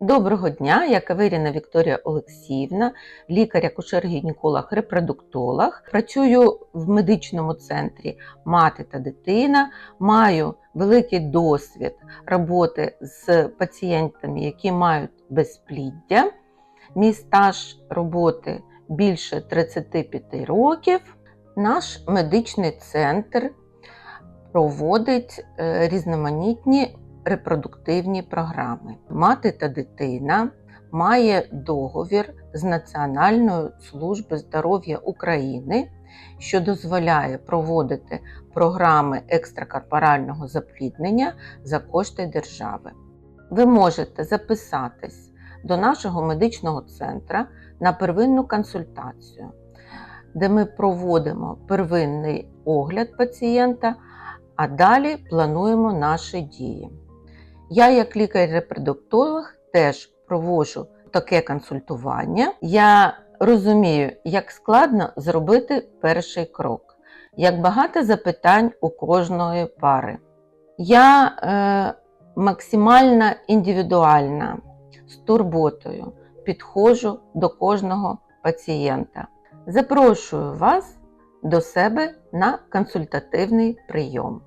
Доброго дня, я Каверіна Вікторія Олексіївна, лікар-акушер-гінеколог, репродуктолог. Працюю в медичному центрі мати та дитина. Маю великий досвід роботи з пацієнтами, які мають безпліддя. Мій стаж роботи більше 35 років. Наш медичний центр проводить е, різноманітні репродуктивні програми. Мати та дитина має договір з Національною службою здоров'я України, що дозволяє проводити програми екстракорпорального запліднення за кошти держави. Ви можете записатись до нашого медичного центру на первинну консультацію, де ми проводимо первинний огляд пацієнта, а далі плануємо наші дії. Я, як лікар-репродуктолог, теж проводжу таке консультування. Я розумію, як складно зробити перший крок, як багато запитань у кожної пари. Я е, максимально індивідуальна, з турботою підходжу до кожного пацієнта. Запрошую вас до себе на консультативний прийом.